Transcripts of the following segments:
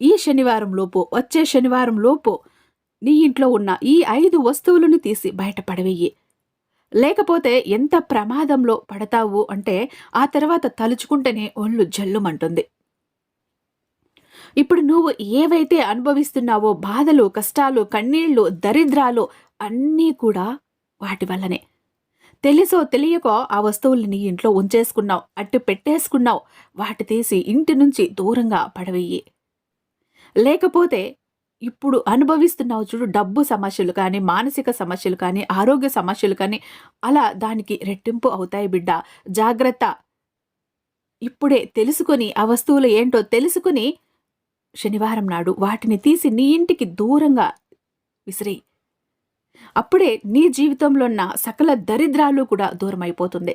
ఈ శనివారం లోపు వచ్చే శనివారం లోపు నీ ఇంట్లో ఉన్న ఈ ఐదు వస్తువులను తీసి బయట పడవేయి. లేకపోతే ఎంత ప్రమాదంలో పడతావు అంటే ఆ తర్వాత తలుచుకుంటేనే ఒళ్ళు జల్లుమంటుంది. ఇప్పుడు నువ్వు ఏవైతే అనుభవిస్తున్నావో బాధలు కష్టాలు కన్నీళ్ళు దరిద్రాలు అన్నీ కూడా వాటి వల్లనే. తెలుసో తెలియకో ఆ వస్తువుల్ని నీ ఇంట్లో ఉంచేసుకున్నావు అట్టు పెట్టేసుకున్నావు వాటి తీసి ఇంటి నుంచి దూరంగా పడవేయి. లేకపోతే ఇప్పుడు అనుభవిస్తున్నావు చూడు డబ్బు సమస్యలు కానీ మానసిక సమస్యలు కానీ ఆరోగ్య సమస్యలు కానీ అలా దానికి రెట్టింపు అవుతాయి బిడ్డ. జాగ్రత్త. ఇప్పుడే తెలుసుకొని ఆ వస్తువులు ఏంటో తెలుసుకుని శనివారం నాడు వాటిని తీసి నీ ఇంటికి దూరంగా విసిరి అప్పుడే నీ జీవితంలో ఉన్న సకల దరిద్రాలు కూడా దూరమైపోతుంది.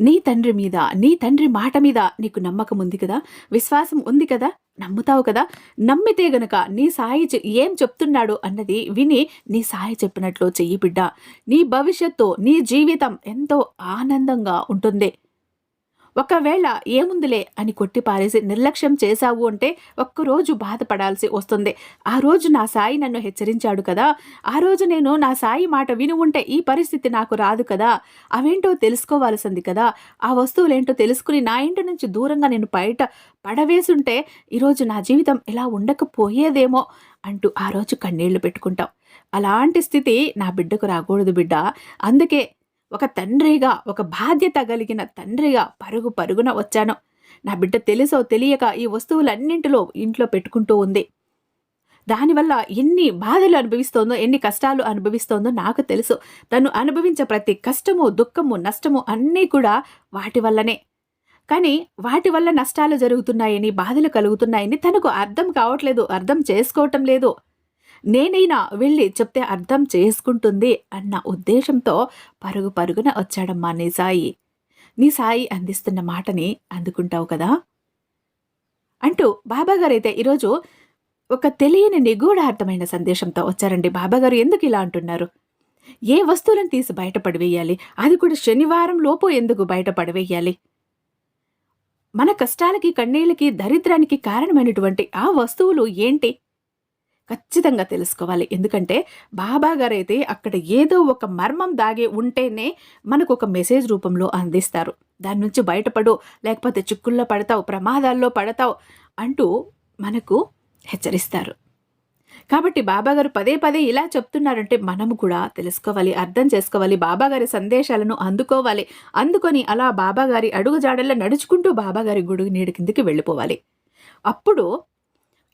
నీ తండ్రి మీద నీ తండ్రి మాట మీద నీకు నమ్మకం ఉంది కదా? విశ్వాసం ఉంది కదా? నమ్ముతావు కదా? నమ్మితే గనక నీ సాయి ఏం చెప్తున్నాడు అన్నది విని నీ సాయి చెప్పినట్లు చెయ్యి బిడ్డ. నీ భవిష్యత్తు నీ జీవితం ఎంతో ఆనందంగా ఉంటుంది. ఒకవేళ ఏముందిలే అని కొట్టి పారేసి నిర్లక్ష్యం చేశావు అంటే ఒక్కరోజు బాధపడాల్సి వస్తుంది. ఆ రోజు నా సాయి నన్ను హెచ్చరించాడు కదా. ఆ రోజు నేను నా సాయి మాట విని ఉంటే ఈ పరిస్థితి నాకు రాదు కదా. అవేంటో తెలుసుకోవాల్సింది కదా. ఆ వస్తువులేంటో తెలుసుకుని నా ఇంటి నుంచి దూరంగా నేను బయట పడవేసుంటే ఈరోజు నా జీవితం ఇలా ఉండకపోయేదేమో అంటూ ఆ రోజు కన్నీళ్ళు పెట్టుకుంటాం అలాంటి స్థితి నా బిడ్డకు రాకూడదు బిడ్డ. అందుకే ఒక తండ్రిగా ఒక బాధ్యత కలిగిన తండ్రిగా పరుగు పరుగున వచ్చాను. నా బిడ్డ తెలుసో తెలియక ఈ వస్తువులన్నింటిలో ఇంట్లో పెట్టుకుంటూ ఉంది. దానివల్ల ఎన్ని బాధలు అనుభవిస్తోందో ఎన్ని కష్టాలు అనుభవిస్తోందో నాకు తెలుసు. తను అనుభవించే ప్రతి కష్టము దుఃఖము నష్టము అన్నీ కూడా వాటి వల్లనే. కానీ వాటి వల్ల నష్టాలు జరుగుతున్నాయని బాధలు కలుగుతున్నాయని తనకు అర్థం కావట్లేదు అర్థం చేసుకోవటం లేదు. నేనైనా వెళ్ళి చెప్తే అర్థం చేసుకుంటుంది అన్న ఉద్దేశంతో పరుగు పరుగున వచ్చాడమ్మా నీ సాయి. నీ సాయి అందిస్తున్న మాటని అందుకుంటావు కదా? అంటూ బాబాగారైతే ఈరోజు ఒక తెలియని నిగూఢార్థమైన సందేశంతో వచ్చారండి. బాబాగారు ఎందుకు ఇలా అంటున్నారు? ఏ వస్తువులను తీసి బయటపడివేయాలి? అది కూడా శనివారం లోపు ఎందుకు బయటపడివేయాలి? మన కష్టాలకి కన్నీళ్ళకి దరిద్రానికి కారణమైనటువంటి ఆ వస్తువులు ఏంటి? ఖచ్చితంగా తెలుసుకోవాలి. ఎందుకంటే బాబా గారైతే అక్కడ ఏదో ఒక మర్మం దాగి ఉంటేనే మనకు ఒక మెసేజ్ రూపంలో అందిస్తారు. దాని నుంచి బయటపడు లేకపోతే చిక్కుల్లో పడతావు ప్రమాదాల్లో పడతావు అంటూ మనకు హెచ్చరిస్తారు. కాబట్టి బాబాగారు పదే పదే ఇలా చెప్తున్నారంటే మనము కూడా తెలుసుకోవాలి అర్థం చేసుకోవాలి బాబాగారి సందేశాలను అందుకోవాలి. అందుకొని అలా బాబాగారి అడుగుజాడల్లో నడుచుకుంటూ బాబాగారి గుడి నీడి కిందికి వెళ్ళిపోవాలి. అప్పుడు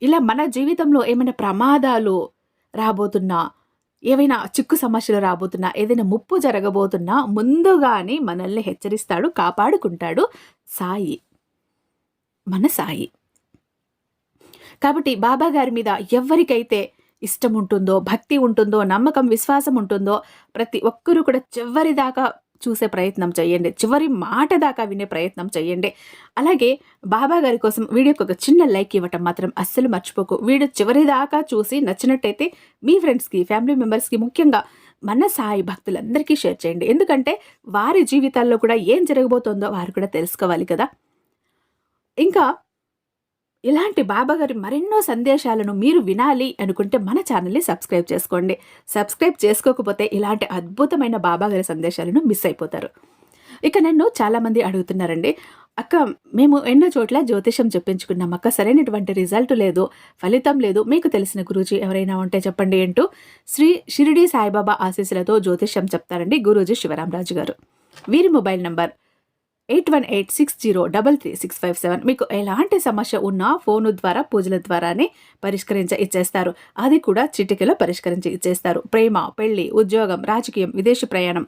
ఇలా మన జీవితంలో ఏమైనా ప్రమాదాలు రాబోతున్నా ఏవైనా చిక్కు సమస్యలు రాబోతున్నా ఏదైనా ముప్పు జరగబోతున్నా ముందుగానే మనల్ని హెచ్చరిస్తాడు కాపాడుకుంటాడు సాయి. మన సాయి. కాబట్టి బాబా గారి మీద ఎవరికైతే ఇష్టం ఉంటుందో భక్తి ఉంటుందో నమ్మకం విశ్వాసం ఉంటుందో ప్రతి ఒక్కరూ కూడా చివరి దాకా చూసే ప్రయత్నం చేయండి చివరి మాట దాకా వినే ప్రయత్నం చేయండి అలాగే బాబా గారి కోసం వీడియోకి ఒక చిన్న లైక్ ఇవ్వటం మాత్రం అస్సలు మర్చిపోకు. వీడియో చివరి దాకా చూసి నచ్చినట్టయితే మీ ఫ్రెండ్స్కి ఫ్యామిలీ మెంబర్స్కి ముఖ్యంగా మన సాయి భక్తులందరికీ షేర్ చేయండి. ఎందుకంటే వారి జీవితాల్లో కూడా ఏం జరగబోతోందో వారు కూడా తెలుసుకోవాలి కదా. ఇంకా ఇలాంటి బాబాగారి మరెన్నో సందేశాలను మీరు వినాలి అనుకుంటే మన ఛానల్ని సబ్స్క్రైబ్ చేసుకోండి. సబ్స్క్రైబ్ చేసుకోకపోతే ఇలాంటి అద్భుతమైన బాబాగారి సందేశాలను మిస్ అయిపోతారు. ఇక నన్ను చాలామంది అడుగుతున్నారండి అక్క మేము ఎన్నో చోట్ల జ్యోతిషం చెప్పించుకున్నాం అక్క సరైనటువంటి రిజల్ట్ లేదు ఫలితం లేదు మీకు తెలిసిన గురూజీ ఎవరైనా ఉంటే చెప్పండి అంటూ శ్రీ షిరిడి సాయిబాబా ఆశీస్సులతో జ్యోతిషం చెప్తారండి గురూజీ శివరామరాజు గారు. వీరి mobile number eight one eight six zero double three six five seven. మీకు ఎలాంటి సమస్య ఉన్నా ఫోను ద్వారా పూజల ద్వారానే పరిష్కరించ ఇచ్చేస్తారు. అది కూడా చిటికలో పరిష్కరించి ఇచ్చేస్తారు. ప్రేమ పెళ్ళి ఉద్యోగం రాజకీయం విదేశీ ప్రయాణం.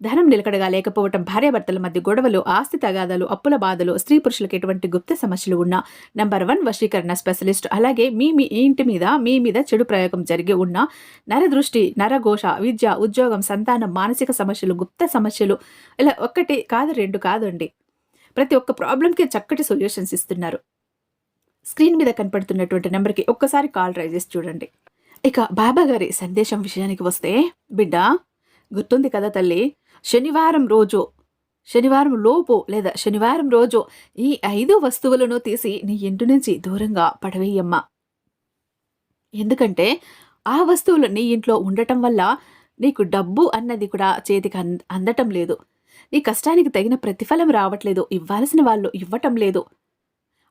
ధనం నిలకడగా లేకపోవటం భార్యాభర్తల మధ్య గొడవలు ఆస్తి తగాదాలు అప్పుల బాధలు స్త్రీ పురుషులకు ఎటువంటి గుప్త సమస్యలు ఉన్న నంబర్ వన్ వశీకరణ స్పెషలిస్ట్. అలాగే మీ మీ ఇంటి మీద మీ మీద చెడు ప్రయోగం జరిగి ఉన్న నరదృష్టి నరఘోష విద్య ఉద్యోగం సంతానం మానసిక సమస్యలు గుప్త సమస్యలు ఇలా ఒక్కటి కాదు రెండు కాదండి. ప్రతి ఒక్క ప్రాబ్లంకి చక్కటి సొల్యూషన్స్ ఇస్తున్నారు. స్క్రీన్ మీద కనపడుతున్నటువంటి నెంబర్కి ఒక్కసారి కాల్ ట్రై చేసి చూడండి. ఇక బాబా గారి సందేశం విషయానికి వస్తే బిడ్డ గుర్తుంది కదా తల్లి? శనివారం రోజు శనివారం లోపు లేదా శనివారం రోజు ఈ ఐదు వస్తువులను తీసి నీ ఇంటి నుంచి దూరంగా పడవేయమ్మా. ఎందుకంటే ఆ వస్తువులు నీ ఇంట్లో ఉండటం వల్ల నీకు డబ్బు అన్నది కూడా చేతికి అంద అందటం లేదు. నీ కష్టానికి తగిన ప్రతిఫలం రావట్లేదు. ఇవ్వాల్సిన వాళ్ళు ఇవ్వటం లేదు.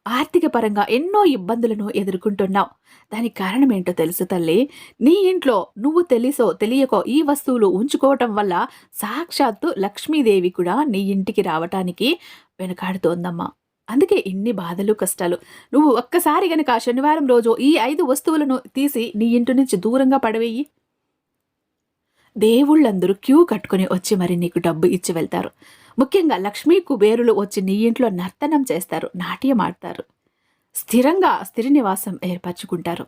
ఆర్థిక పరంగా ఎన్నో ఇబ్బందులను ఎదుర్కొంటున్నావు. దానికి కారణం ఏంటో తెలుసు తల్లి. నీ ఇంట్లో నువ్వు తెలుసో తెలియకో ఈ వస్తువులు ఉంచుకోవటం వల్ల సాక్షాత్తు లక్ష్మీదేవి కూడా నీ ఇంటికి రావటానికి వెనకాడుతోందమ్మా. అందుకే ఇన్ని బాధలు కష్టాలు. నువ్వు ఒక్కసారి గనక శనివారం రోజు ఈ ఐదు వస్తువులను తీసి నీ ఇంటి నుంచి దూరంగా పడవేయి. దేవుళ్ళందరూ క్యూ కట్టుకుని వచ్చి మరి నీకు డబ్బు ఇచ్చి వెళ్తారు. ముఖ్యంగా లక్ష్మీ కుబేరులు వచ్చి నీ ఇంట్లో నర్తనం చేస్తారు నాట్యం ఆడతారు. స్థిరంగా స్థిర నివాసం ఏర్పరచుకుంటారు.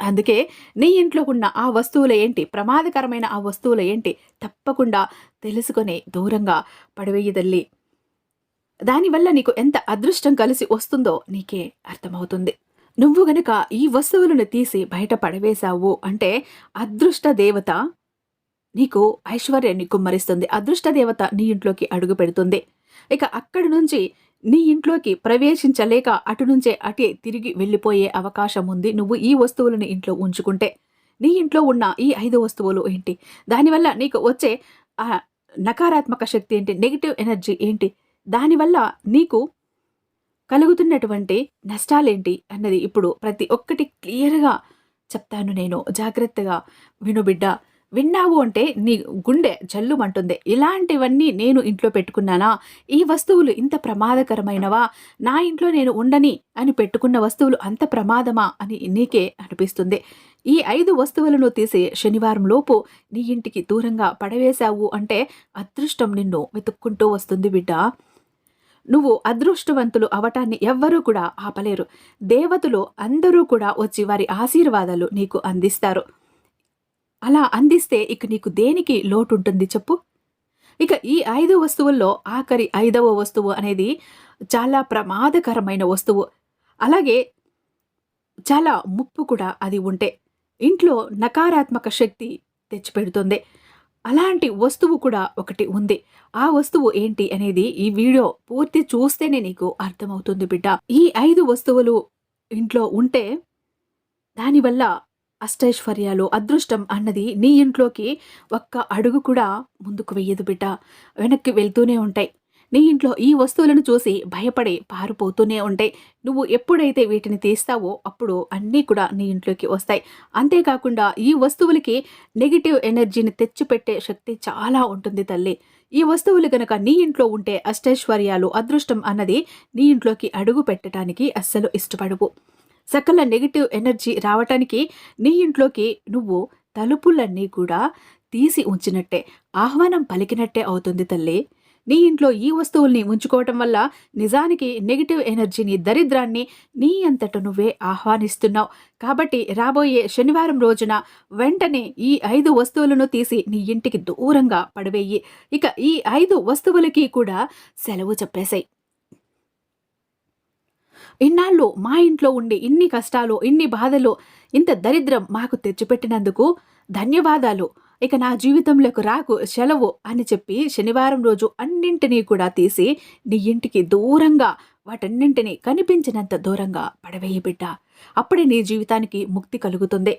అందుకే నీ ఇంట్లో ఉన్న ఆ వస్తువులు ఏంటి ప్రమాదకరమైన ఆ వస్తువులు ఏంటి తప్పకుండా తెలుసుకొని దూరంగా పడవేయదల్లి. దానివల్ల నీకు ఎంత అదృష్టం కలిసి వస్తుందో నీకే అర్థమవుతుంది. నువ్వు గనుక ఈ వస్తువులను తీసి బయట పడవేశావు అంటే అదృష్ట దేవత నీకు ఐశ్వర్యాన్ని కుమ్మరిస్తుంది. అదృష్టదేవత నీ ఇంట్లోకి అడుగు పెడుతుంది. ఇక అక్కడి నుంచి నీ ఇంట్లోకి ప్రవేశించలేక అటు నుంచే అటే తిరిగి వెళ్ళిపోయే అవకాశం ఉంది. నువ్వు ఈ వస్తువులను ఇంట్లో ఉంచుకుంటే. నీ ఇంట్లో ఉన్న ఈ ఐదు వస్తువులు ఏంటి? దానివల్ల నీకు వచ్చే ఆ నకారాత్మక శక్తి ఏంటి? నెగిటివ్ ఎనర్జీ ఏంటి? దానివల్ల నీకు కలుగుతున్నటువంటి నష్టాలేంటి అన్నది ఇప్పుడు ప్రతి ఒక్కటి క్లియర్గా చెప్తాను నేను. జాగ్రత్తగా వినుబిడ్డ విన్నావు అంటే నీ గుండె జల్లుమంటుంది. ఇలాంటివన్నీ నేను ఇంట్లో పెట్టుకున్నానా? ఈ వస్తువులు ఇంత ప్రమాదకరమైనవా? నా ఇంట్లో నేను ఉండని అని పెట్టుకున్న వస్తువులు అంత ప్రమాదమా అని నీకే అనిపిస్తుంది. ఈ ఐదు వస్తువులను తీసి శనివారం లోపు నీ ఇంటికి దూరంగా పడవేశావు అంటే అదృష్టం నిన్ను వెతుక్కుంటూ వస్తుంది బిడ్డ. నువ్వు అదృష్టవంతులు అవటాన్ని ఎవ్వరూ కూడా ఆపలేరు. దేవతలు అందరూ కూడా వచ్చి వారి ఆశీర్వాదాలు నీకు అందిస్తారు. అలా అందిస్తే ఇక నీకు దేనికి లోటు ఉంటుంది చెప్పు. ఇక ఈ ఐదు వస్తువుల్లో ఆఖరి ఐదవ వస్తువు అనేది చాలా ప్రమాదకరమైన వస్తువు. అలాగే చాలా ముప్పు కూడా అది ఉంటే ఇంట్లో నకారాత్మక శక్తి తెచ్చిపెడుతుంది. అలాంటి వస్తువు కూడా ఒకటి ఉంది. ఆ వస్తువు ఏంటి అనేది ఈ వీడియో పూర్తి చూస్తేనే నీకు అర్థమవుతుంది బిడ్డ. ఈ ఐదు వస్తువులు ఇంట్లో ఉంటే దానివల్ల అష్టైశ్వర్యాలు అదృష్టం అన్నది నీ ఇంట్లోకి ఒక్క అడుగు కూడా ముందుకు వెయ్యదు బిడ్డ. వెనక్కి వెళ్తూనే ఉంటాయి. నీ ఇంట్లో ఈ వస్తువులను చూసి భయపడి పారిపోతూనే ఉంటాయి. నువ్వు ఎప్పుడైతే వీటిని తీస్తావో అప్పుడు అన్నీ కూడా నీ ఇంట్లోకి వస్తాయి. అంతేకాకుండా ఈ వస్తువులకి నెగిటివ్ ఎనర్జీని తెచ్చిపెట్టే శక్తి చాలా ఉంటుంది తల్లి. ఈ వస్తువులు గనక నీ ఇంట్లో ఉంటే అష్టైశ్వర్యాలు అదృష్టం అన్నది నీ ఇంట్లోకి అడుగు పెట్టడానికి అస్సలు ఇష్టపడవు. సకల నెగిటివ్ ఎనర్జీ రావటానికి నీ ఇంట్లోకి నువ్వు తలుపులన్నీ కూడా తీసి ఉంచినట్టే ఆహ్వానం పలికినట్టే అవుతుంది తల్లి. నీ ఇంట్లో ఈ వస్తువుల్ని ఉంచుకోవటం వల్ల నిజానికి నెగిటివ్ ఎనర్జీని దరిద్రాన్ని నీ అంతట నువ్వే ఆహ్వానిస్తున్నావు. కాబట్టి రాబోయే శనివారం రోజున వెంటనే ఈ ఐదు వస్తువులను తీసి నీ ఇంటికి దూరంగా పడవేయి. ఇక ఈ ఐదు వస్తువులకి కూడా సెలవు చెప్పేశాయి ఇన్నాళ్ళు మా ఇంట్లో ఉండి ఇన్ని కష్టాలు ఇన్ని బాధలు ఇంత దరిద్రం మాకు తెచ్చిపెట్టినందుకు ధన్యవాదాలు. ఇక నా జీవితంలోకి రాకు సెలవు అని చెప్పి శనివారం రోజు అన్నింటినీ కూడా తీసి నీ ఇంటికి దూరంగా వాటన్నింటినీ కనిపించినంత దూరంగా పడవేయి బిడ్డ. అప్పుడే నీ జీవితానికి ముక్తి కలుగుతుంది.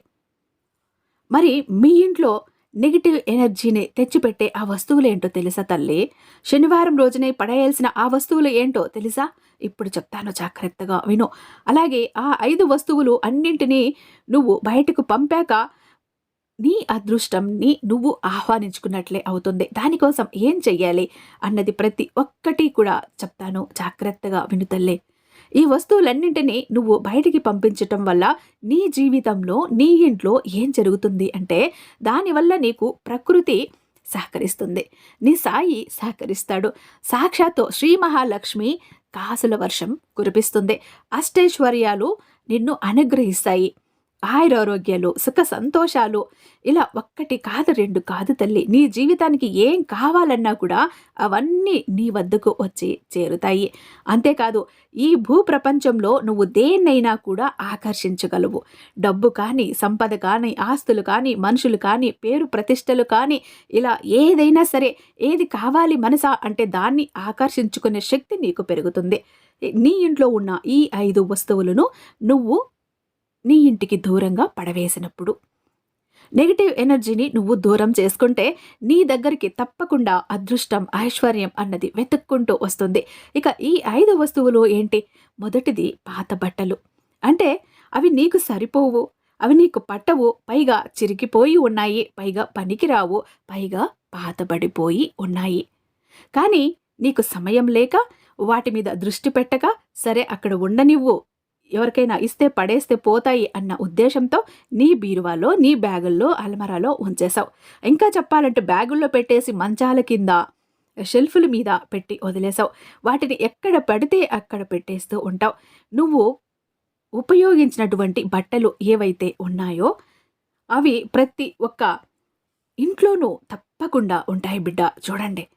మరి మీ ఇంట్లో నెగిటివ్ ఎనర్జీని తెచ్చిపెట్టే ఆ వస్తువులు ఏంటో తెలుసా తల్లి? శనివారం రోజునే పడేయాల్సిన ఆ వస్తువులు ఏంటో తెలుసా? ఇప్పుడు చెప్తాను జాగ్రత్తగా విను. అలాగే ఆ ఐదు వస్తువులు అన్నింటినీ నువ్వు బయటకు పంపాక నీ అదృష్టంని నువ్వు ఆహ్వానించుకున్నట్లే అవుతుంది. దానికోసం ఏం చెయ్యాలి? అన్నది ప్రతి ఒక్కటి కూడా చెప్తాను. జాగ్రత్తగా వినుతల్లే ఈ వస్తువులన్నింటినీ నువ్వు బయటికి పంపించటం వల్ల నీ జీవితంలో నీ ఇంట్లో ఏం జరుగుతుంది అంటే దానివల్ల నీకు ప్రకృతి సహకరిస్తుంది. నీ సాయి సహకరిస్తాడు. సాక్షాత్తు శ్రీ మహాలక్ష్మి కాసుల వర్షం కురిపిస్తుంది. అష్టైశ్వర్యాలు నిన్ను అనుగ్రహిస్తాయి. ఆయురారోగ్యాలు సుఖ సంతోషాలు ఇలా ఒక్కటి కాదు రెండు కాదు తల్లి. నీ జీవితానికి ఏం కావాలన్నా కూడా అవన్నీ నీ వద్దకు వచ్చి చేరుతాయి. అంతేకాదు ఈ భూ ప్రపంచంలో నువ్వు దేన్నైనా కూడా ఆకర్షించగలవు. డబ్బు కానీ సంపద కానీ ఆస్తులు కానీ మనుషులు కానీ పేరు ప్రతిష్టలు కానీ ఇలా ఏదైనా సరే ఏది కావాలి మనసా అంటే దాన్ని ఆకర్షించుకునే శక్తి నీకు పెరుగుతుంది. నీ ఇంట్లో ఉన్న ఈ ఐదు వస్తువులను నువ్వు నీ ఇంటికి దూరంగా పడవేసినప్పుడు. నెగిటివ్ ఎనర్జీని నువ్వు దూరం చేసుకుంటే నీ దగ్గరికి తప్పకుండా అదృష్టం ఐశ్వర్యం అన్నది వెతుక్కుంటూ వస్తుంది. ఇక ఈ ఐదు వస్తువులు ఏంటి? మొదటిది పాత బట్టలు. అంటే అవి నీకు సరిపోవు అవి నీకు పట్టవు పైగా చిరిగిపోయి ఉన్నాయి పైగా పనికిరావు పైగా పాతబడిపోయి ఉన్నాయి. కానీ నీకు సమయం లేక వాటి మీద దృష్టి పెట్టక సరే అక్కడ ఉండనివ్వు ఎవరికైనా ఇస్తే పడేస్తే పోతాయి అన్న ఉద్దేశంతో నీ బీరువాలో నీ బ్యాగుల్లో అల్మరాలో ఉంచేశావు. ఇంకా చెప్పాలంటే బ్యాగుల్లో పెట్టేసి మంచాల కింద షెల్ఫుల మీద పెట్టి వదిలేసావు వాటిని ఎక్కడ పడితే అక్కడ పెట్టేస్తూ ఉంటావు. నువ్వు ఉపయోగించినటువంటి బట్టలు ఏవైతే ఉన్నాయో అవి ప్రతి ఒక్క ఇంట్లోనూ తప్పకుండా ఉంటాయి బిడ్డ. చూడండి.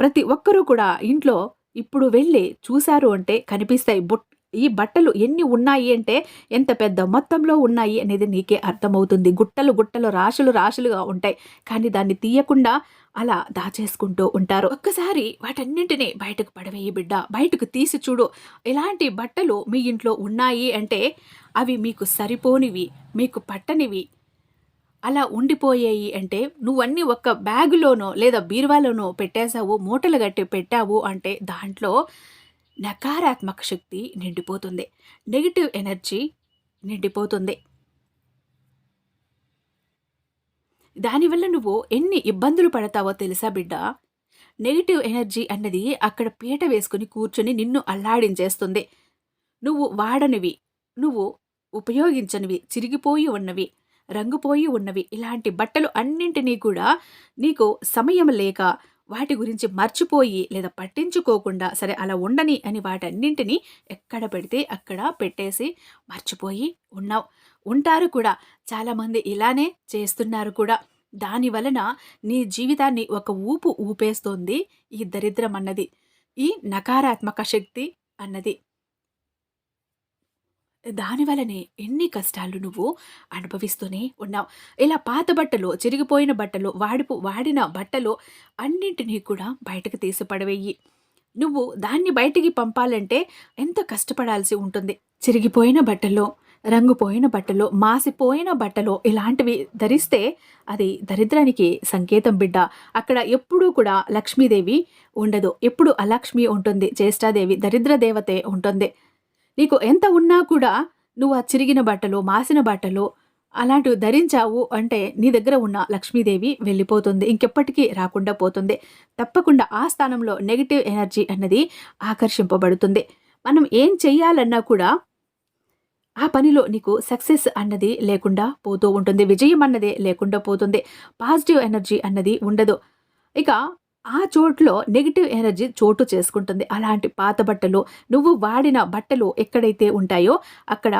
ప్రతి ఒక్కరూ కూడా ఇంట్లో ఇప్పుడు వెళ్ళి చూశారు అంటే కనిపిస్తాయి బుట్ ఈ బట్టలు ఎన్ని ఉన్నాయి అంటే ఎంత పెద్ద మొత్తంలో ఉన్నాయి అనేది నీకే అర్థమవుతుంది. గుట్టలు గుట్టలు రాశులు రాశులుగా ఉంటాయి. కానీ దాన్ని తీయకుండా అలా దాచేసుకుంటూ ఉంటారు. ఒక్కసారి వాటన్నింటినీ బయటకు పడవేయి బిడ్డ. బయటకు తీసి చూడు. ఇలాంటి బట్టలు మీ ఇంట్లో ఉన్నాయి అంటే అవి మీకు సరిపోనివి మీకు పట్టనివి అలా ఉండిపోయాయి అంటే నువ్వన్నీ ఒక్క బ్యాగులోనో లేదా బీరువాలోనో పెట్టేశావు మూటలు గట్టి పెట్టావు అంటే దాంట్లో నకారాత్మక శక్తి నిండిపోతుంది. నెగిటివ్ ఎనర్జీ నిండిపోతుంది. దానివల్ల నువ్వు ఎన్ని ఇబ్బందులు పడతావో తెలుసా బిడ్డ? నెగిటివ్ ఎనర్జీ అన్నది అక్కడ పీట వేసుకుని కూర్చుని నిన్ను అల్లాడించేస్తుంది. నువ్వు వాడనివి నువ్వు ఉపయోగించనివి చిరిగిపోయి ఉన్నవి రంగుపోయి ఉన్నవి ఇలాంటి బట్టలు అన్నింటినీ కూడా నీకు సమయం లేక వాటి గురించి మర్చిపోయి లేదా పట్టించుకోకుండా సరే అలా ఉండని అని వాటన్నింటినీ ఎక్కడ పెడితే అక్కడ పెట్టేసి మర్చిపోయి ఉన్నావు. ఉంటారు కూడా. చాలామంది ఇలానే చేస్తున్నారు కూడా. దాని వలన నీ జీవితాన్ని ఒక ఊపు ఊపేస్తోంది ఈ దరిద్రం అన్నది. ఈ నకారాత్మక శక్తి అన్నది. దానివలనే ఎన్ని కష్టాలు నువ్వు అనుభవిస్తూనే ఉన్నావు. ఇలా పాత బట్టలు చిరిగిపోయిన బట్టలు వాడిపు వాడిన బట్టలు అన్నింటినీ కూడా బయటకు తీసి పడవేయి నువ్వు దాన్ని బయటికి పంపాలంటే ఎంత కష్టపడాల్సి ఉంటుంది? చిరిగిపోయిన బట్టలు రంగుపోయిన బట్టలు మాసిపోయిన బట్టలు ఇలాంటివి ధరిస్తే అది దరిద్రానికి సంకేతం బిడ్డ. అక్కడ ఎప్పుడూ కూడా లక్ష్మీదేవి ఉండదు. ఎప్పుడు అలక్ష్మి ఉంటుంది జ్యేష్ఠాదేవి దరిద్ర దేవతే ఉంటుంది. నీకు ఎంత ఉన్నా కూడా నువ్వు ఆ చిరిగిన బట్టలు మాసిన బట్టలు అలాంటివి ధరించావు అంటే నీ దగ్గర ఉన్న లక్ష్మీదేవి వెళ్ళిపోతుంది. ఇంకెప్పటికీ రాకుండా పోతుంది. తప్పకుండా ఆ స్థానంలో నెగిటివ్ ఎనర్జీ అన్నది ఆకర్షింపబడుతుంది. మనం ఏం చెయ్యాలన్నా కూడా ఆ పనిలో నీకు సక్సెస్ అన్నది లేకుండా పోతూ ఉంటుంది. విజయం అన్నదే లేకుండా పోతుంది. పాజిటివ్ ఎనర్జీ అన్నది ఉండదు. ఇక ఆ చోట్లో నెగిటివ్ ఎనర్జీ చోటు చేసుకుంటుంది. అలాంటి పాత బట్టలు నువ్వు వాడిన బట్టలు ఎక్కడైతే ఉంటాయో అక్కడ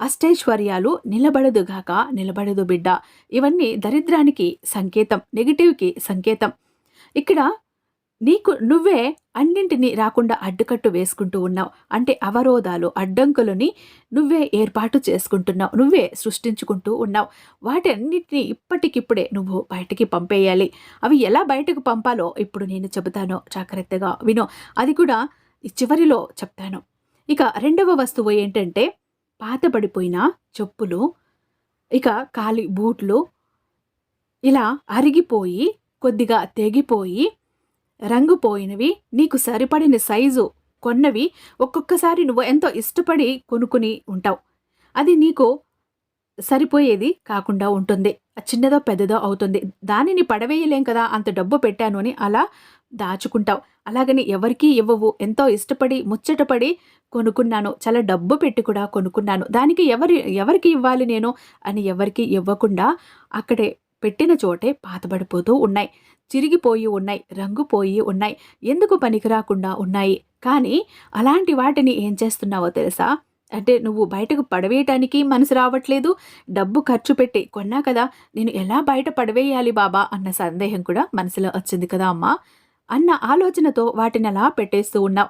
అష్టైశ్వర్యాలు నిలబడదుగాక నిలబడదు బిడ్డ. ఇవన్నీ దరిద్రానికి సంకేతం నెగిటివ్కి సంకేతం. ఇక్కడ నీకు నువ్వే అన్నింటినీ రాకుండా అడ్డుకట్టు వేసుకుంటూ ఉన్నావు. అంటే అవరోధాలు అడ్డంకులని నువ్వే ఏర్పాటు చేసుకుంటున్నావు. నువ్వే సృష్టించుకుంటూ ఉన్నావు. వాటి అన్నింటినీ ఇప్పటికిప్పుడే నువ్వు బయటికి పంపేయాలి. అవి ఎలా బయటకు పంపాలో ఇప్పుడు నేను చెబుతాను. జాగ్రత్తగా వినో. అది కూడా చివరిలో చెప్తాను. ఇక రెండవ వస్తువు ఏంటంటే పాతబడిపోయిన చెప్పులు ఇక కాలి బూట్లు ఇలా అరిగిపోయి కొద్దిగా తెగిపోయి రంగు పోయినవి నీకు సరిపడిన సైజు కొన్నవి ఒక్కొక్కసారి నువ్వు ఎంతో ఇష్టపడి కొనుక్కుని ఉంటావు. అది నీకు సరిపోయేది కాకుండా ఉంటుంది. చిన్నదో పెద్దదో అవుతుంది. దానిని పడవేయలేం కదా అంత డబ్బు పెట్టాను అని అలా దాచుకుంటావు. అలాగని ఎవరికీ ఇవ్వవు. ఎంతో ఇష్టపడి ముచ్చటపడి కొనుక్కున్నాను. చాలా డబ్బు పెట్టి కూడా కొనుక్కున్నాను. దానికి ఎవరి ఎవరికి ఇవ్వాలి నేను అని ఎవరికి ఇవ్వకుండా అక్కడే పెట్టిన చోటే పాతబడిపోతూ ఉన్నాయి. చిరిగిపోయి ఉన్నాయి. రంగు పోయి ఉన్నాయి. ఎందుకు పనికిరాకుండా ఉన్నాయి? కానీ అలాంటి వాటిని ఏం చేస్తున్నావో తెలుసా? అంటే నువ్వు బయటకు పడవేయటానికి మనసు రావట్లేదు? డబ్బు ఖర్చు పెట్టి కొన్నా కదా? నేను ఎలా బయట పడవేయాలి బాబా? అన్న సందేహం కూడా మనసులో వచ్చింది కదా అమ్మా? అన్న ఆలోచనతో వాటిని అలా పెట్టేస్తూ ఉన్నావు.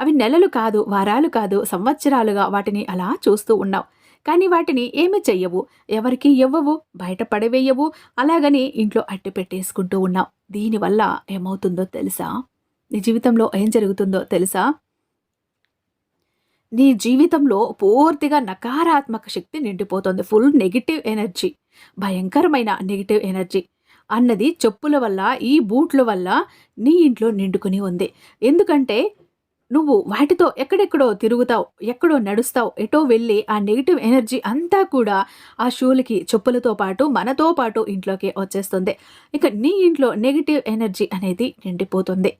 అవి నెలలు కాదు వారాలు కాదు సంవత్సరాలుగా వాటిని అలా చూస్తూ ఉన్నావు. కానీ వాటిని ఏమి చెయ్యవు. ఎవరికి ఇవ్వవు. బయట పడవేయవు. అలాగని ఇంట్లో అట్టి పెట్టేసుకుంటూ ఉన్నావు దీనివల్ల ఏమవుతుందో తెలుసా? నీ జీవితంలో ఏం జరుగుతుందో తెలుసా? నీ జీవితంలో పూర్తిగా నకారాత్మక శక్తి నిండిపోతుంది. Full negative energy. భయంకరమైన నెగిటివ్ ఎనర్జీ. అన్నది చెప్పుల వల్ల ఈ బూట్ల వల్ల నీ ఇంట్లో నిండుకుని ఉంది. ఎందుకంటే నువ్వు వాటితో ఎక్కడెక్కడో తిరుగుతావు ఎక్కడో నడుస్తావు ఎటో వెళ్ళి ఆ నెగిటివ్ ఎనర్జీ అంతా కూడా ఆ షూలకి చెప్పులతో పాటు మనతో పాటు ఇంట్లోకి వచ్చేస్తుంది. ఇక నీ ఇంట్లో నెగిటివ్ ఎనర్జీ అనేది నిండిపోతుంది.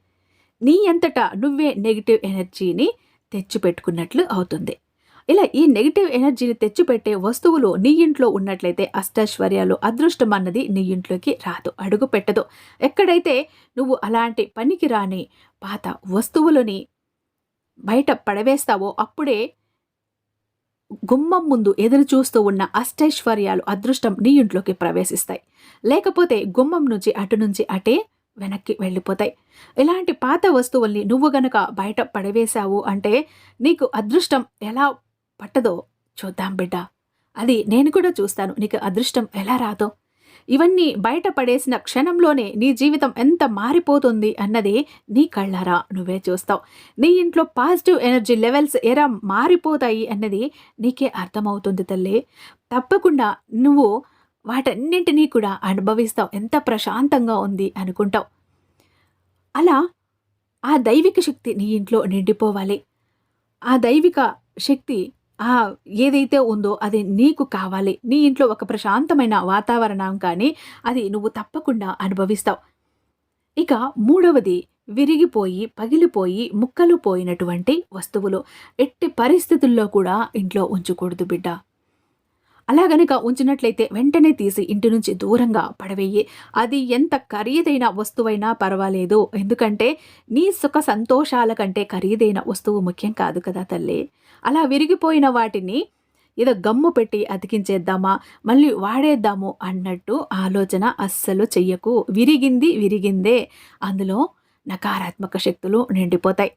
నీ అంతటా నువ్వే నెగిటివ్ ఎనర్జీని తెచ్చిపెట్టుకున్నట్లు అవుతుంది. ఇలా ఈ నెగిటివ్ ఎనర్జీని తెచ్చిపెట్టే వస్తువులు నీ ఇంట్లో ఉన్నట్లయితే అష్టైశ్వర్యాలు అదృష్టం అన్నది నీ ఇంట్లోకి రాదు అడుగు పెట్టదు ఎక్కడైతే నువ్వు అలాంటి పనికి రాని పాత వస్తువులని బయట పడవేస్తావో అప్పుడే గుమ్మం ముందు ఎదురు చూస్తూ ఉన్న అష్టైశ్వర్యాలు అదృష్టం నీ ఇంట్లోకి ప్రవేశిస్తాయి. లేకపోతే గుమ్మం నుంచి అటు నుంచి అటే వెనక్కి వెళ్ళిపోతాయి. ఇలాంటి పాత వస్తువుల్ని నువ్వు గనక బయట పడవేశావు అంటే నీకు అదృష్టం ఎలా పట్టదో చూద్దాం బిడ్డ. అది నేను కూడా చూస్తాను. నీకు అదృష్టం ఎలా రాదో. ఇవన్నీ బయటపడేసిన క్షణంలోనే నీ జీవితం ఎంత మారిపోతుంది అన్నది నీ కళ్ళారా. నువ్వే చూస్తావు. నీ ఇంట్లో పాజిటివ్ ఎనర్జీ లెవెల్స్ ఎలా మారిపోతాయి అన్నది నీకే అర్థమవుతుంది తల్లి. తప్పకుండా నువ్వు వాటన్నింటినీ కూడా అనుభవిస్తావు. ఎంత ప్రశాంతంగా ఉంది అనుకుంటావు. అలా ఆ దైవిక శక్తి నీ ఇంట్లో నిండిపోవాలి. ఆ దైవిక శక్తి ఏదైతే ఉందో అది నీకు కావాలి. నీ ఇంట్లో ఒక ప్రశాంతమైన వాతావరణం కానీ అది నువ్వు తప్పకుండా అనుభవిస్తావు. ఇక మూడవది విరిగిపోయి పగిలిపోయి ముక్కలు పోయినటువంటి వస్తువులు. ఎట్టి పరిస్థితుల్లో కూడా ఇంట్లో ఉంచకూడదు బిడ్డ. అలా గనక ఉంచినట్లయితే వెంటనే తీసి ఇంటి నుంచి దూరంగా పడవేయి. అది ఎంత ఖరీదైన వస్తువైనా పర్వాలేదు. ఎందుకంటే నీ సుఖ సంతోషాల కంటే ఖరీదైన వస్తువు ముఖ్యం కాదు కదా తల్లి. అలా విరిగిపోయిన వాటిని ఏదో గమ్ము పెట్టి అతికించేద్దామా మళ్ళీ వాడేద్దాము అన్నట్టు ఆలోచన అస్సలు చెయ్యకు. విరిగింది విరిగిందే. అందులో నకారాత్మక శక్తులు నిండిపోతాయి.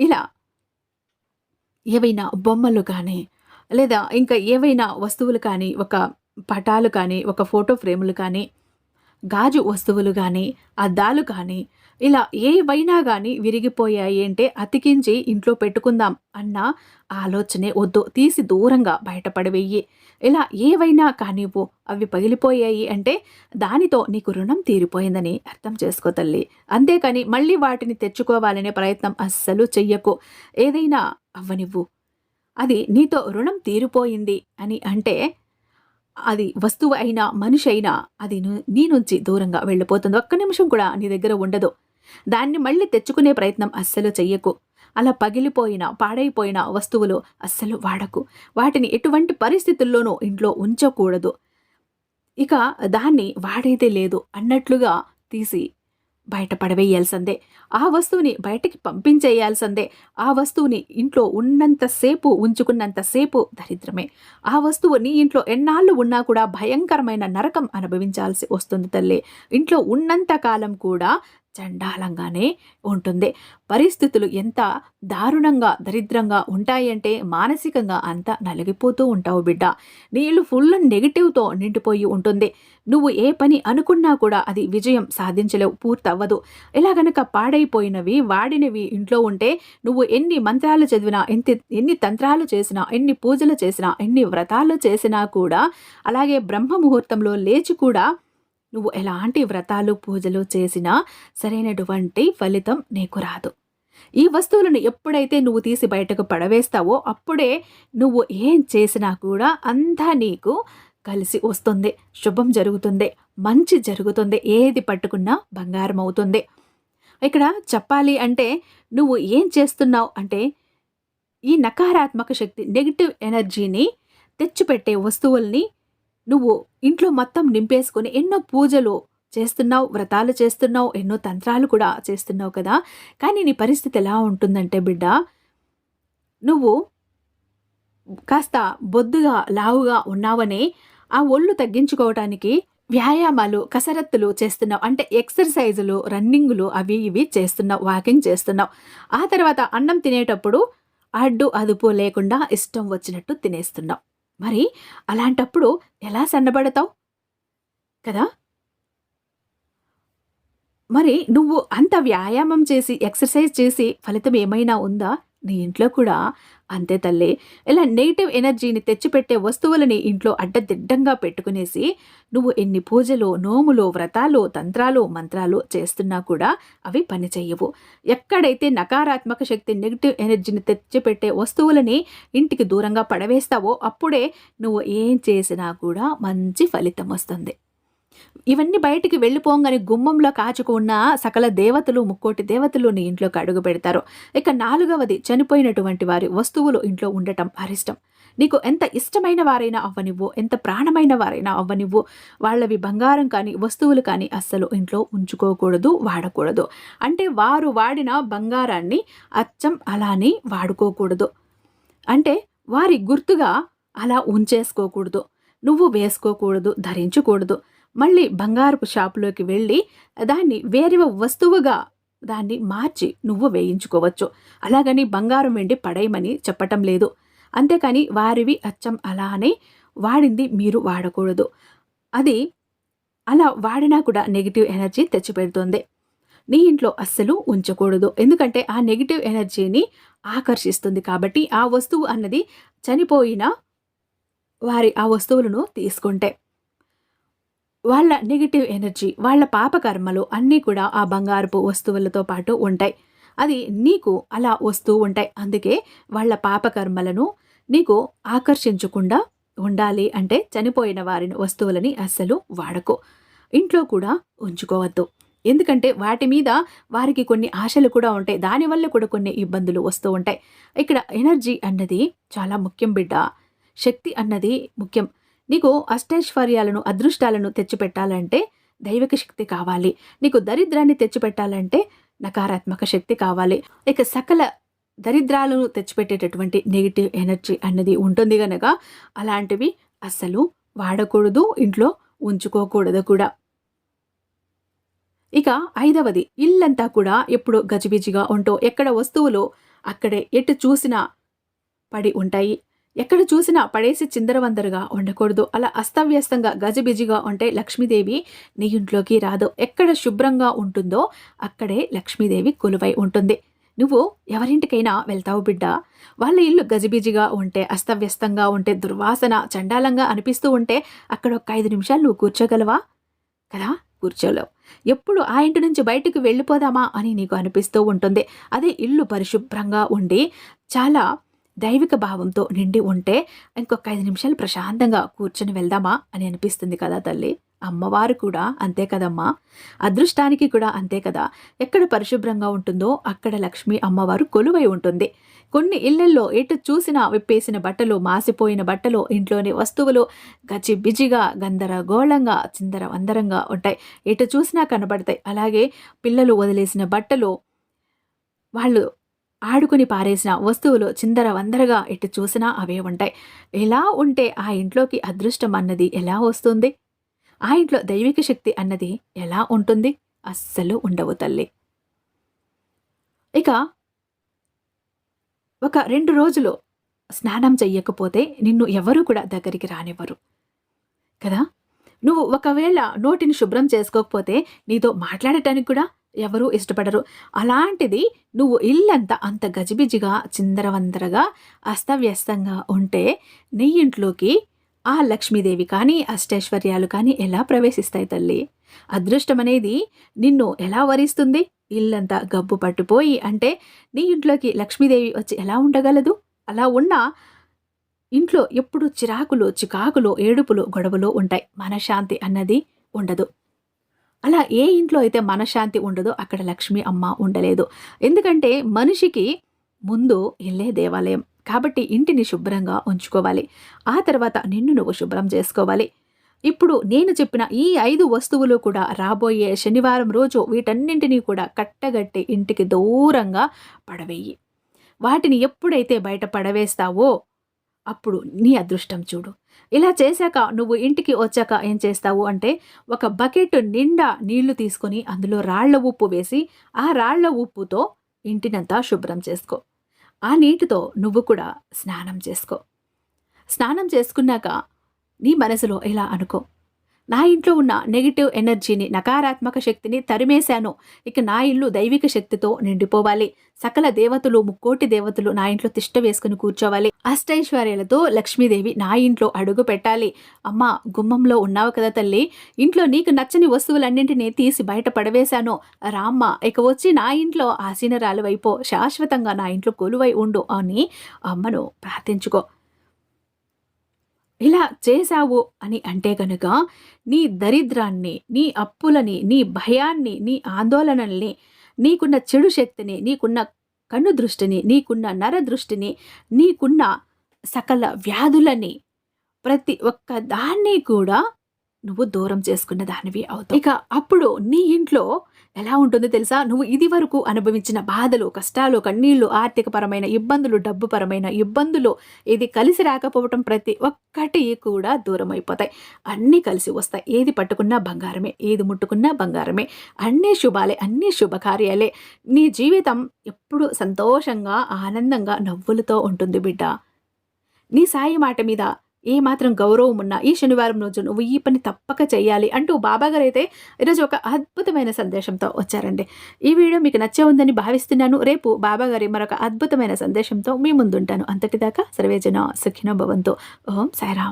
ఇలా ఏవైనా బొమ్మలు కానీ లేదా ఇంకా ఏవైనా వస్తువులు కానీ ఒక పటాలు కానీ ఒక ఫోటో ఫ్రేములు కానీ గాజు వస్తువులు కానీ అద్దాలు కానీ ఇలా ఏవైనా కానీ విరిగిపోయాయి అంటే అతికించి ఇంట్లో పెట్టుకుందాం అన్న ఆలోచనే వద్దు. తీసి దూరంగా బయటపడవేయి. ఇలా ఏవైనా కానివ్వు అవి పగిలిపోయాయి అంటే దానితో నీకు రుణం తీరిపోయిందని అర్థం చేసుకో తల్లి. అంతేకాని మళ్ళీ వాటిని తెచ్చుకోవాలనే ప్రయత్నం అస్సలు చెయ్యకు. ఏదైనా అవ్వనివ్వు. అది నీతో రుణం తీరిపోయింది అని అంటే అది వస్తువు అయినా మనిషి అయినా అది నీ నుంచి దూరంగా వెళ్ళిపోతుంది. ఒక్క నిమిషం కూడా నీ దగ్గర ఉండదు. దాన్ని మళ్ళీ తెచ్చుకునే ప్రయత్నం అస్సలు చెయ్యకు. అలా పగిలిపోయిన పాడైపోయిన వస్తువులు అస్సలు వాడకు. వాటిని ఎటువంటి పరిస్థితుల్లోనూ ఇంట్లో ఉంచకూడదు. ఇక దాన్ని వాడేదే లేదు అన్నట్లుగా తీసి బయట పడవేయాల్సిందే. ఆ వస్తువుని బయటకి పంపించేయాల్సిందే. ఆ వస్తువుని ఇంట్లో ఉన్నంతసేపు ఉంచుకున్నంతసేపు దరిద్రమే. ఆ వస్తువు నీ ఇంట్లో ఎన్నాళ్ళు ఉన్నా కూడా భయంకరమైన నరకం అనుభవించాల్సి వస్తుంది తల్లి. ఇంట్లో ఉన్నంత కాలం కూడా చండాలంగానే ఉంటుంది. పరిస్థితులు ఎంత దారుణంగా దరిద్రంగా ఉంటాయంటే మానసికంగా అంత నలిగిపోతూ ఉంటావు బిడ్డ. నీళ్ళు ఫుల్ నెగిటివ్తో నిండిపోయి ఉంటుంది. నువ్వు ఏ పని అనుకున్నా కూడా అది విజయం సాధించలేవు పూర్తవ్వదు. ఇలా గనక పాడైపోయినవి వాడినవి ఇంట్లో ఉంటే నువ్వు ఎన్ని మంత్రాలు చదివినా ఎంత ఎన్ని తంత్రాలు చేసినా ఎన్ని పూజలు చేసినా ఎన్ని వ్రతాలు చేసినా కూడా అలాగే బ్రహ్మ ముహూర్తంలో లేచి కూడా నువ్వు ఎలాంటి వ్రతాలు పూజలు చేసినా సరైనటువంటి ఫలితం నీకు రాదు. ఈ వస్తువులను ఎప్పుడైతే నువ్వు తీసి బయటకు పడవేస్తావో అప్పుడే నువ్వు ఏం చేసినా కూడా అంతా నీకు కలిసి వస్తుంది. శుభం జరుగుతుంది మంచి జరుగుతుంది ఏది పట్టుకున్నా బంగారం అవుతుంది. ఇక్కడ చెప్పాలి అంటే నువ్వు ఏం చేస్తున్నావు అంటే ఈ నకారాత్మక శక్తి నెగిటివ్ ఎనర్జీని తెచ్చిపెట్టే వస్తువుల్ని నువ్వు ఇంట్లో మొత్తం నింపేసుకొని ఎన్నో పూజలు చేస్తున్నావు వ్రతాలు చేస్తున్నావు ఎన్నో తంత్రాలు కూడా చేస్తున్నావు కదా. కానీ నీ పరిస్థితి ఎలా ఉంటుందంటే బిడ్డ నువ్వు కాస్త బొద్దుగా లావుగా ఉన్నావని ఆ ఒళ్ళు తగ్గించుకోవటానికి వ్యాయామాలు కసరత్తులు చేస్తున్నావు. అంటే ఎక్సర్సైజులు రన్నింగులు అవి ఇవి చేస్తున్నావు వాకింగ్ చేస్తున్నావు. ఆ తర్వాత అన్నం తినేటప్పుడు అడ్డు అదుపు లేకుండా ఇష్టం వచ్చినట్టు తినేస్తున్నావు. మరి అలాంటప్పుడు ఎలా సన్నబడతావు? కదా? మరి నువ్వు అంత వ్యాయామం చేసి ఎక్సర్సైజ్ చేసి ఫలితం ఏమైనా ఉందా? నీ ఇంట్లో కూడా అంతే తల్లి. ఇలా నెగిటివ్ ఎనర్జీని తెచ్చిపెట్టే వస్తువులని ఇంట్లో అడ్డదిడ్డంగా పెట్టుకునేసి నువ్వు ఎన్ని పూజలు నోములు వ్రతాలు తంత్రాలు మంత్రాలు చేస్తున్నా కూడా అవి పనిచేయవు ఎక్కడైతే నకారాత్మక శక్తి నెగిటివ్ ఎనర్జీని తెచ్చిపెట్టే వస్తువులని ఇంటికి దూరంగా పడవేస్తావో అప్పుడే నువ్వు ఏం చేసినా కూడా మంచి ఫలితం వస్తుంది. ఇవన్నీ బయటికి వెళ్ళిపోగానే గుమ్మంలో కాచుకు ఉన్న సకల దేవతలు ముక్కోటి దేవతలు నీ ఇంట్లోకి అడుగు పెడతారు. ఇక నాలుగవది చనిపోయినటువంటి వారి వస్తువులు ఇంట్లో ఉండటం అరిష్టం. నీకు ఎంత ఇష్టమైన వారైనా అవ్వనివ్వు ఎంత ప్రాణమైన వారైనా అవ్వనివ్వు. వాళ్ళవి బంగారం కానీ వస్తువులు కానీ అస్సలు ఇంట్లో ఉంచుకోకూడదు వాడకూడదు. అంటే వారు వాడిన బంగారాన్ని అచ్చం అలానే వాడుకోకూడదు. అంటే వారి గుర్తుగా అలా ఉంచేసుకోకూడదు. నువ్వు వేసుకోకూడదు ధరించకూడదు. మళ్ళీ బంగారపు షాపులోకి వెళ్ళి దాన్ని వేరే వస్తువుగా దాన్ని మార్చి నువ్వు వేయించుకోవచ్చు. అలాగని బంగారం వెండి పడేయమని చెప్పటం లేదు. అంతేకాని వారివి అచ్చం అలానే వాడింది మీరు వాడకూడదు. అది అలా వాడినా కూడా నెగిటివ్ ఎనర్జీ తెచ్చిపెడుతుంది. నీ ఇంట్లో అస్సలు ఉంచకూడదు. ఎందుకంటే ఆ నెగిటివ్ ఎనర్జీని ఆకర్షిస్తుంది కాబట్టి ఆ వస్తువు అన్నది చనిపోయిన వారి ఆ వస్తువులను తీసుకుంటే. వాళ్ళ నెగిటివ్ ఎనర్జీ వాళ్ళ పాపకర్మలు అన్నీ కూడా ఆ బంగారపు వస్తువులతో పాటు ఉంటాయి. అది నీకు అలా వస్తూ ఉంటాయి. అందుకే వాళ్ళ పాపకర్మలను నీకు ఆకర్షించకుండా ఉండాలి అంటే చనిపోయిన వారిని వస్తువులని అస్సలు వాడకు. ఇంట్లో కూడా ఉంచుకోవద్దు. ఎందుకంటే వాటి మీద వారికి కొన్ని ఆశలు కూడా ఉంటాయి. దానివల్ల కూడా కొన్ని ఇబ్బందులు వస్తూ ఉంటాయి. ఇక్కడ ఎనర్జీ అన్నది చాలా ముఖ్యం బిడ్డ. శక్తి అన్నది ముఖ్యం. నీకు అష్టైశ్వర్యాలను అదృష్టాలను తెచ్చిపెట్టాలంటే దైవిక శక్తి కావాలి. నీకు దరిద్రాన్ని తెచ్చిపెట్టాలంటే నకారాత్మక శక్తి కావాలి. ఇక సకల దరిద్రాలను తెచ్చిపెట్టేటటువంటి నెగిటివ్ ఎనర్జీ అన్నది ఉంటుంది గనక అలాంటివి అస్సలు వాడకూడదు ఇంట్లో ఉంచుకోకూడదు కూడా. ఇక ఐదవది ఇల్లంతా కూడా ఎప్పుడు గజిబిజిగా ఉంటూ ఎక్కడ వస్తువులు అక్కడే ఎటు చూసినా పడి ఉంటాయి. ఎక్కడ చూసినా పడేసి చిందరవందరగా ఉండకూడదు అలా అస్తవ్యస్తంగా గజిబిజిగా ఉంటే లక్ష్మీదేవి నీ ఇంట్లోకి రాదు. ఎక్కడ శుభ్రంగా ఉంటుందో అక్కడే లక్ష్మీదేవి కొలువై ఉంటుంది. నువ్వు ఎవరింటికైనా వెళ్తావు బిడ్డ? వాళ్ళ ఇల్లు గజిబిజిగా ఉంటే అస్తవ్యస్తంగా ఉంటే దుర్వాసన చండాలంగా అనిపిస్తూ ఉంటే అక్కడ ఒక ఐదు నిమిషాలు నువ్వు కూర్చోగలవా? కదా కూర్చోలేవు. ఎప్పుడు ఆ ఇంటి నుంచి బయటకు వెళ్ళిపోదామా అని నీకు అనిపిస్తూ ఉంటుంది. అదే ఇల్లు పరిశుభ్రంగా ఉండి చాలా దైవిక భావంతో నిండి ఉంటే ఇంకొక ఐదు నిమిషాలు ప్రశాంతంగా కూర్చొని వెళ్దామా అని అనిపిస్తుంది కదా తల్లి. అమ్మవారు కూడా అంతే కదమ్మా. అదృష్టానికి కూడా అంతే కదా. ఎక్కడ పరిశుభ్రంగా ఉంటుందో అక్కడ లక్ష్మి అమ్మవారు కొలువై ఉంటుంది. కొన్ని ఇళ్ళల్లో ఎటు చూసినా విప్పేసిన బట్టలు మాసిపోయిన బట్టలు ఇంట్లోని వస్తువులు గచి బిజిగా గందరగోళంగా చిందర వందరంగా ఉంటాయి. ఎటు చూసినా కనబడతాయి. అలాగే పిల్లలు వదిలేసిన బట్టలు వాళ్ళు ఆడుకుని పారేసిన వస్తువులు చిందర వందరగా ఎటు చూసినా అవే ఉంటాయి. ఎలా ఉంటే ఆ ఇంట్లోకి అదృష్టం అన్నది ఎలా వస్తుంది? ఆ ఇంట్లో దైవిక శక్తి అన్నది ఎలా ఉంటుంది? అస్సలు ఉండవు తల్లి. ఇక ఒక రెండు రోజులు స్నానం చెయ్యకపోతే నిన్ను ఎవరూ కూడా దగ్గరికి రానివ్వరు. కదా? నువ్వు ఒకవేళ నోటిని శుభ్రం చేసుకోకపోతే నీతో మాట్లాడటానికి కూడా ఎవరూ ఇష్టపడరు. అలాంటిది నువ్వు ఇల్లంతా అంత గజిబిజిగా చిందరవందరగా అస్తవ్యస్తంగా ఉంటే నీ ఇంట్లోకి ఆ లక్ష్మీదేవి కానీ అష్టైశ్వర్యాలు కానీ ఎలా ప్రవేశిస్తాయి తల్లి? అదృష్టం అనేది నిన్ను ఎలా వరిస్తుంది? ఇల్లంతా గబ్బు పట్టిపోయి అంటే నీ ఇంట్లోకి లక్ష్మీదేవి వచ్చి ఎలా ఉండగలదు? అలా ఉన్నా ఇంట్లో ఎప్పుడు చిరాకులు చికాకులు ఏడుపులు గొడవలు ఉంటాయి. మనశ్శాంతి అన్నది ఉండదు. అలా ఏ ఇంట్లో అయితే మనశ్శాంతి ఉండదో అక్కడ లక్ష్మీ అమ్మ ఉండలేదు. ఎందుకంటే మనిషికి ముందు ఇల్లే దేవాలయం. కాబట్టి ఇంటిని శుభ్రంగా ఉంచుకోవాలి. ఆ తర్వాత నిన్ను నువ్వు శుభ్రం చేసుకోవాలి. ఇప్పుడు నేను చెప్పిన ఈ ఐదు వస్తువులు కూడా రాబోయే శనివారం రోజు వీటన్నింటినీ కూడా కట్టగట్టి ఇంటికి దూరంగా పడవేయి. వాటిని ఎప్పుడైతే బయట పడవేస్తావో అప్పుడు నీ అదృష్టం చూడు. ఇలా చేశాక నువ్వు ఇంటికి వచ్చాక ఏం చేస్తావు అంటే ఒక బకెట్ నిండా నీళ్ళు తీసుకొని అందులో రాళ్ళ ఉప్పు వేసి ఆ రాళ్ళ ఉప్పుతో ఇంటినంతా శుభ్రం చేసుకో. ఆ నీటితో నువ్వు కూడా స్నానం చేసుకో. స్నానం చేసుకున్నాక నీ మనసులో ఇలా అనుకో. నా ఇంట్లో ఉన్న నెగిటివ్ ఎనర్జీని నకారాత్మక శక్తిని తరిమేశాను. ఇక నా ఇల్లు దైవిక శక్తితో నిండిపోవాలి. సకల దేవతలు ముక్కోటి దేవతలు నా ఇంట్లో తిష్ట వేసుకుని కూర్చోవాలి. అష్టైశ్వర్యాలతో లక్ష్మీదేవి నా ఇంట్లో అడుగు పెట్టాలి. అమ్మ గుమ్మంలో ఉన్నావు కదా తల్లి. ఇంట్లో నీకు నచ్చని వస్తువులన్నింటినీ తీసి బయట పడవేశాను. రామ్మ ఇక వచ్చి నా ఇంట్లో ఆసీనరాలు వైపో శాశ్వతంగా నా ఇంట్లో కొలువై ఉండు అని అమ్మను ప్రార్థించుకో. ఇలా చేశావు అని అంటే గనుక నీ దరిద్రాన్ని నీ అప్పులని నీ భయాన్ని నీ ఆందోళనల్ని నీకున్న చెడు శక్తిని నీకున్న కన్ను దృష్టిని నీకున్న నర దృష్టిని నీకున్న సకల వ్యాధులని ప్రతి ఒక్క దాన్ని కూడా నువ్వు దూరం చేసుకున్న దానివి అవుతావు. ఇక అప్పుడు నీ ఇంట్లో ఎలా ఉంటుందో తెలుసా? నువ్వు ఇది వరకు అనుభవించిన బాధలు కష్టాలు కన్నీళ్ళు ఆర్థికపరమైన ఇబ్బందులు డబ్బుపరమైన ఇబ్బందులు ఇది కలిసి రాకపోవటం ప్రతి ఒక్కటి కూడా దూరం అయిపోతాయి అన్నీ కలిసి వస్తాయి. ఏది పట్టుకున్నా బంగారమే ఏది ముట్టుకున్నా బంగారమే. అన్నీ శుభాలే అన్నీ శుభకార్యాలే. నీ జీవితం ఎప్పుడు సంతోషంగా ఆనందంగా నవ్వులతో ఉంటుంది బిడ్డ. నీ సాయి మాట మీద ఏ మాత్రం గౌరవం ఉన్నా ఈ శనివారం రోజు నువ్వు ఈ పని తప్పక చేయాలి అంటూ బాబాగారు అయితే ఈరోజు ఒక అద్భుతమైన సందేశంతో వచ్చారండి. ఈ వీడియో మీకు నచ్చే ఉందని భావిస్తున్నాను. రేపు బాబాగారి మరొక అద్భుతమైన సందేశంతో మీ ముందుంటాను. అంతటిదాకా సర్వేజన సుఖినో భవంతో. ఓం సాయిరామ్.